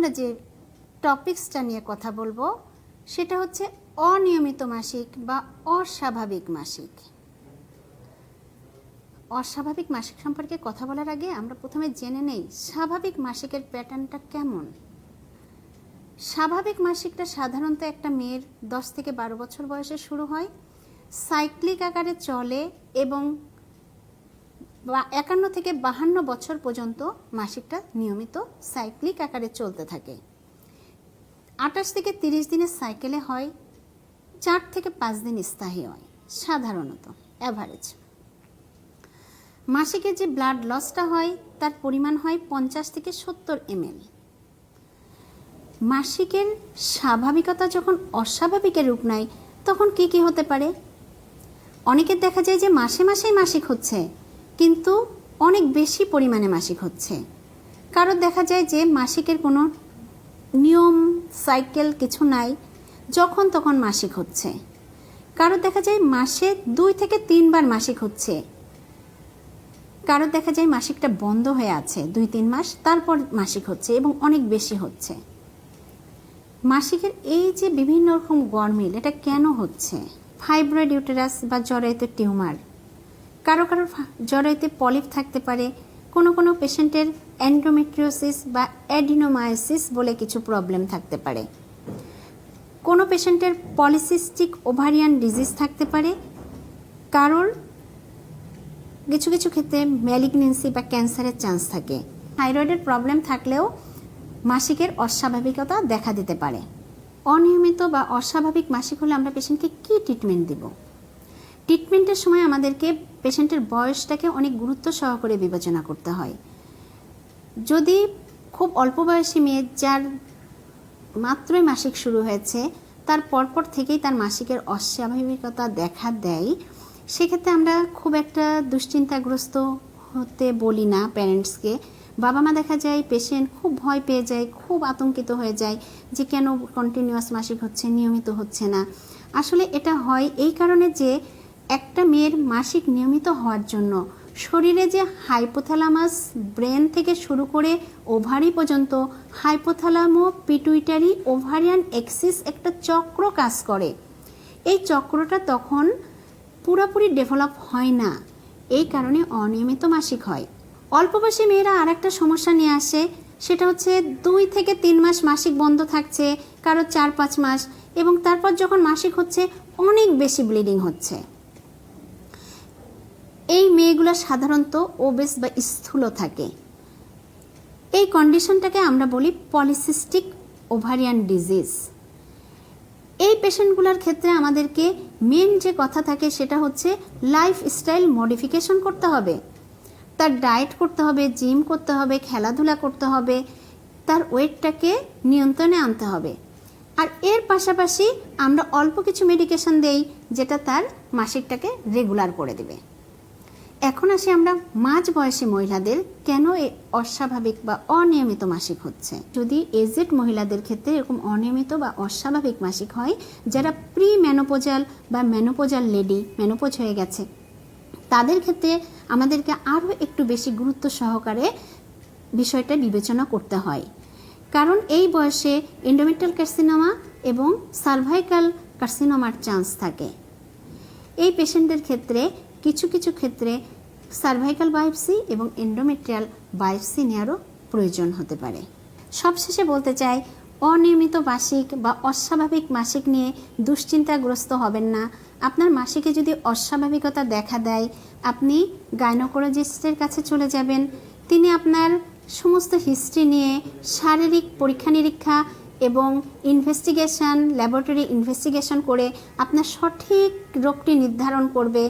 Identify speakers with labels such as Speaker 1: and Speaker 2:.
Speaker 1: আমরা যে টপিকসটা নিয়ে কথা বলব, সেটা হচ্ছে অনিয়মিত মাসিক বা অস্বাভাবিক মাসিক। অস্বাভাবিক মাসিক সম্পর্কে কথা বলার আগে আমরা প্রথমে জেনে নেই স্বাভাবিক মাসিকের প্যাটার্নটা কেমন। স্বাভাবিক মাসিকটা সাধারণত একটা মেয়ের দশ থেকে বারো বছর বয়সে শুরু হয়, সাইক্লিক আকারে চলে এবং বা একান্ন থেকে বাহান্ন বছর পর্যন্ত মাসিকটা নিয়মিত সাইক্লিক আকারে চলতে থাকে। আঠাশ থেকে তিরিশ দিনের সাইকেলে হয়, চার থেকে পাঁচ দিন স্থায়ী হয়, সাধারণত অ্যাভারেজ মাসিকে যে ব্লাড লসটা হয়, তার পরিমাণ হয় পঞ্চাশ থেকে সত্তর এমএল। মাসিকের স্বাভাবিকতা যখন অস্বাভাবিকের রূপ নেয়, তখন কি কি হতে পারে? অনেকের দেখা যায় যে মাসে মাসেই মাসিক হচ্ছে। কিন্তু অনেক বেশি পরিমাণে মাসিক হচ্ছে। কারোর দেখা যায় যে মাসিকের কোনো নিয়ম, সাইকেল কিছু নাই, যখন তখন মাসিক হচ্ছে। কারোর দেখা যায় মাসে দুই থেকে তিনবার মাসিক হচ্ছে। কারোর দেখা যায় মাসিকটা বন্ধ হয়ে আছে দুই তিন মাস, তারপর মাসিক হচ্ছে এবং অনেক বেশি হচ্ছে। মাসিকের এই যে বিভিন্ন রকম গরমিল এটা কেন হচ্ছে? ফাইব্রয়েড ইউটেরাস বা জরায়ুতে টিউমার কারও কারও জরায়ুতে পলিপ থাকতে পারে, কোনো কোনো পেশেন্টের অ্যান্ড্রোমেট্রিওসিস বা অ্যাডিনোমায়োসিস বলে কিছু প্রবলেম থাকতে পারে। কোনো পেশেন্টের পলিসিস্টিক ওভারিয়ান ডিজিজ থাকতে পারে, কারোর কিছু কিছু ক্ষেত্রে ম্যালিগনেন্সি বা ক্যান্সারের চান্স থাকে। থাইরয়েডের প্রবলেম থাকলেও মাসিকের অস্বাভাবিকতা দেখা দিতে পারে। অনিয়মিত বা অস্বাভাবিক মাসিক হলে আমরা পেশেন্টকে কী ট্রিটমেন্ট দিব? ট্রিটমেন্টের সময় আমাদেরকে পেশেন্টের বয়সটাকে অনেক গুরুত্ব সহকারে বিবেচনা করতে হয়। যদি খুব অল্প বয়সী মেয়ে যার মাত্রই মাসিক শুরু হয়েছে, তার পরপর থেকেই তার মাসিকের অস্বাভাবিকতা দেখা দেয়, সেক্ষেত্রে আমরা খুব একটা দুশ্চিন্তাগ্রস্ত হতে বলি না প্যারেন্টসকে। বাবা মা দেখা যায়, পেশেন্ট খুব ভয় পেয়ে যায়, খুব আতঙ্কিত হয়ে যায় যে কেন কন্টিনিউয়াস মাসিক হচ্ছে, নিয়মিত হচ্ছে না। আসলে এটা হয় এই কারণে যে একটা মেয়ের মাসিক নিয়মিত হওয়ার জন্য। শরীরে যে হাইপোথ্যালামাস ব্রেন থেকে শুরু করে ওভারি পর্যন্ত হাইপোথ্যালামো পিটুইটারি ওভারিয়ান এক্সিস একটা চক্র কাজ করে। এই চক্রটা তখন পুরোপুরি ডেভেলপ হয় না। এই কারণে অনিয়মিত মাসিক হয়। অল্প বয়সী মেয়েরা আর একটা সমস্যা নিয়ে আসে, সেটা হচ্ছে দুই থেকে তিন মাস মাসিক বন্ধ থাকছে, কারও চার পাঁচ মাস, এবং তারপর যখন মাসিক হচ্ছে, অনেক বেশি ব্লিডিং হচ্ছে। এই মেয়েগুলো সাধারণত ওবেস বা স্থূল থাকে। এই কন্ডিশনটাকে আমরা বলি পলিসিস্টিক ওভারিয়ান ডিজিজ এই পেশেন্টগুলোর ক্ষেত্রে আমাদেরকে মেন যে কথা থাকে সেটা হচ্ছে লাইফস্টাইল মডিফিকেশন করতে হবে। তার ডায়েট করতে হবে জিম করতে হবে, খেলাধুলা করতে হবে, তার ওয়েটটাকে নিয়ন্ত্রণে আনতে হবে। আর এর পাশাপাশি আমরা অল্প কিছু মেডিকেশন দেই, যেটা তার মাসিকটাকে রেগুলার করে দেবে। এখন আসি আমরা মাঝ বয়সী মহিলাদের কেন অস্বাভাবিক বা অনিয়মিত মাসিক হচ্ছে? যদি এজেড মহিলাদের ক্ষেত্রে এরকম অনিয়মিত বা অস্বাভাবিক মাসিক হয়, যারা প্রি ম্যানোপোজাল বা ম্যানোপোজাল লেডি, ম্যানোপোজ হয়ে গেছে, তাদের ক্ষেত্রে আমাদেরকে আরও একটু বেশি গুরুত্ব সহকারে বিষয়টা বিবেচনা করতে হয়। কারণ এই বয়সে এন্ডোমেট্রাল কার্সিনোমা এবং সার্ভাইকাল কার্সিনোমার চান্স থাকে। এই পেশেন্টদের ক্ষেত্রে কিছু কিছু ক্ষেত্রে সার্ভাইকাল বায়োপসি এবং এন্ডোমেট্রিয়াল বায়োপসি নেওয়ারও প্রয়োজন হতে পারে। সবশেষে বলতে চাই, অনিয়মিত মাসিক বা অস্বাভাবিক মাসিক নিয়ে দুশ্চিন্তাগ্রস্ত হবেন না। আপনার মাসিকে যদি অস্বাভাবিকতা দেখা দেয়, আপনি গাইনোকোলজিস্টের কাছে চলে যাবেন। তিনি আপনার সমস্ত হিস্ট্রি নিয়ে শারীরিক পরীক্ষা নিরীক্ষা এবং ইনভেস্টিগেশন ল্যাবরেটরি ইনভেস্টিগেশন করে আপনার সঠিক রোগটি নির্ধারণ করবে।